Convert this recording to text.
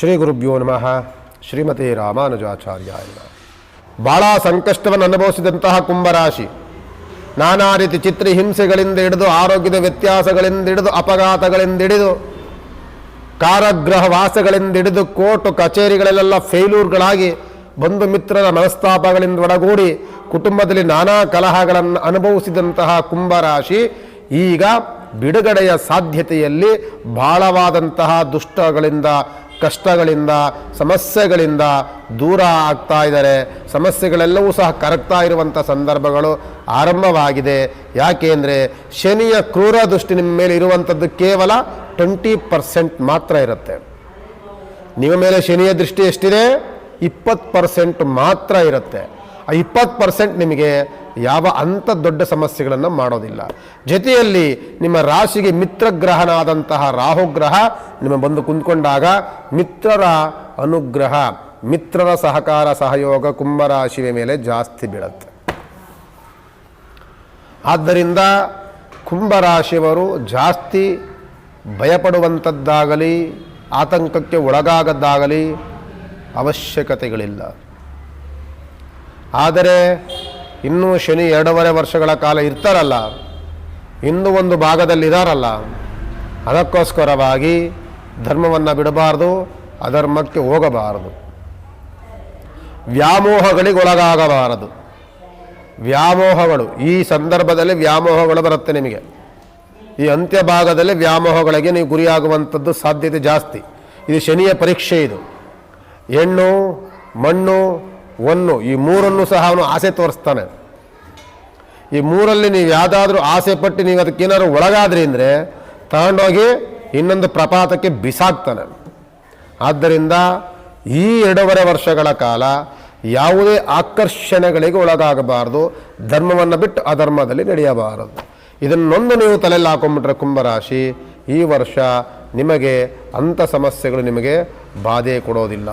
ಶ್ರೀ ಗುರುಭ್ಯೋ ನಮಃ. ಶ್ರೀಮತಿ ರಾಮಾನುಜಾಚಾರ್ಯ ಎಂದ ಬಹಳ ಸಂಕಷ್ಟವನ್ನು ಅನುಭವಿಸಿದಂತಹ ಕುಂಭರಾಶಿ. ನಾನಾ ರೀತಿ ಚಿತ್ರ ಹಿಂಸೆಗಳಿಂದ ಹಿಡಿದು, ಆರೋಗ್ಯದ ವ್ಯತ್ಯಾಸಗಳಿಂದ ಹಿಡಿದು, ಅಪಘಾತಗಳಿಂದ ಹಿಡಿದು, ಕಾರಾಗೃಹ ವಾಸಗಳಿಂದ ಹಿಡಿದು, ಕೋರ್ಟು ಕಚೇರಿಗಳಲ್ಲೆಲ್ಲ ಫೇಲ್ಯೂರ್ಗಳಾಗಿ ಬಂಧು ಮಿತ್ರರ ಮನಸ್ತಾಪಗಳಿಂದ ಒಡಗೂಡಿ, ಕುಟುಂಬದಲ್ಲಿ ನಾನಾ ಕಲಹಗಳನ್ನು ಅನುಭವಿಸಿದಂತಹ ಕುಂಭರಾಶಿ, ಈಗ ಬಿಡುಗಡೆಯ ಸಾಧ್ಯತೆಯಲ್ಲಿ ಬಹಳವಾದಂತಹ ದುಷ್ಟಗಳಿಂದ ಕಷ್ಟಗಳಿಂದ, ಸಮಸ್ಯೆಗಳಿಂದ ದೂರ ಆಗ್ತಾ ಇದ್ದಾರೆ. ಸಮಸ್ಯೆಗಳೆಲ್ಲವೂ ಸಹ ಕರಗ್ತಾ ಇರುವಂಥ ಸಂದರ್ಭಗಳು ಆರಂಭವಾಗಿದೆ. ಯಾಕೆಂದರೆ ಶನಿಯ ಕ್ರೂರ ದೃಷ್ಟಿ ನಿಮ್ಮ ಮೇಲೆ ಇರುವಂಥದ್ದು ಕೇವಲ ಟ್ವೆಂಟಿ ಪರ್ಸೆಂಟ್ ಮಾತ್ರ ಇರುತ್ತೆ. ನಿಮ್ಮ ಮೇಲೆ ಶನಿಯ ದೃಷ್ಟಿ ಎಷ್ಟಿದೆ? ಇಪ್ಪತ್ತು ಪರ್ಸೆಂಟ್ ಮಾತ್ರ ಇರುತ್ತೆ. ಇಪ್ಪತ್ತು ಪರ್ಸೆಂಟ್ ನಿಮಗೆ ಯಾವ ಅಂಥ ದೊಡ್ಡ ಸಮಸ್ಯೆಗಳನ್ನು ಮಾಡೋದಿಲ್ಲ. ಜೊತೆಯಲ್ಲಿ ನಿಮ್ಮ ರಾಶಿಗೆ ಮಿತ್ರಗ್ರಹನಾದಂತಹ ರಾಹುಗ್ರಹ ನಿಮ್ಮ ಬಂದು ಕುಂತ್ಕೊಂಡಾಗ ಮಿತ್ರರ ಅನುಗ್ರಹ, ಮಿತ್ರರ ಸಹಕಾರ, ಸಹಯೋಗ ಕುಂಭರಾಶಿಯ ಮೇಲೆ ಜಾಸ್ತಿ ಬೀಳುತ್ತೆ. ಆದ್ದರಿಂದ ಕುಂಭರಾಶಿಯವರು ಜಾಸ್ತಿ ಭಯಪಡುವಂಥದ್ದಾಗಲಿ, ಆತಂಕಕ್ಕೆ ಒಳಗಾಗದ್ದಾಗಲಿ ಅವಶ್ಯಕತೆಗಳಿಲ್ಲ. ಆದರೆ ಇನ್ನೂ ಶನಿ ಎರಡೂವರೆ ವರ್ಷಗಳ ಕಾಲ ಇರ್ತಾರಲ್ಲ ಇಂದು ಒಂದು ಭಾಗದಲ್ಲಿ ಇದಾರಲ್ಲ ಅದಕ್ಕೋಸ್ಕರವಾಗಿ ಧರ್ಮವನ್ನು ಬಿಡಬಾರ್ದು, ಅಧರ್ಮಕ್ಕೆ ಹೋಗಬಾರದು. ವ್ಯಾಮೋಹಗಳಿಗೆ ಒಳಗಾಗಬಾರದು ವ್ಯಾಮೋಹಗಳು, ಈ ಸಂದರ್ಭದಲ್ಲಿ ವ್ಯಾಮೋಹಗಳು ಬರುತ್ತೆ ನಿಮಗೆ. ಈ ಅಂತ್ಯ ಭಾಗದಲ್ಲಿ ವ್ಯಾಮೋಹಗಳಿಗೆ ನೀವು ಗುರಿಯಾಗುವಂಥದ್ದು ಸಾಧ್ಯತೆ ಜಾಸ್ತಿ. ಇದು ಶನಿಯ ಪರೀಕ್ಷೆ ಇದು. ಹೆಣ್ಣು, ಮಣ್ಣು ಒನ್ನು ಈ ಮೂರನ್ನು ಸಹ ಅವನು ಆಸೆ ತೋರಿಸ್ತಾನೆ. ಈ ಮೂರಲ್ಲಿ ನೀವು ಯಾವುದಾದ್ರೂ ಆಸೆ ಪಟ್ಟು ನೀವು ಅದಕ್ಕೇನಾದ್ರು ಒಳಗಾದ್ರಿ ಅಂದರೆ ತಗೊಂಡೋಗಿ ಇನ್ನೊಂದು ಪ್ರಪಾತಕ್ಕೆ ಬಿಸಾಕ್ತಾನೆ. ಆದ್ದರಿಂದ ಈ ಎರಡೂವರೆ ವರ್ಷಗಳ ಕಾಲ ಯಾವುದೇ ಆಕರ್ಷಣೆಗಳಿಗೆ ಒಳಗಾಗಬಾರದು. ಧರ್ಮವನ್ನು ಬಿಟ್ಟು ಅಧರ್ಮದಲ್ಲಿ ನಡೆಯಬಾರದು. ಇದನ್ನೊಂದು ನೀವು ತಲೆಯಲ್ಲಿ ಹಾಕೊಂಡ್ಬಿಟ್ರೆ ಕುಂಭರಾಶಿ, ಈ ವರ್ಷ ನಿಮಗೆ ಅಂಥ ಸಮಸ್ಯೆಗಳು ನಿಮಗೆ ಬಾಧೆ ಕೊಡೋದಿಲ್ಲ.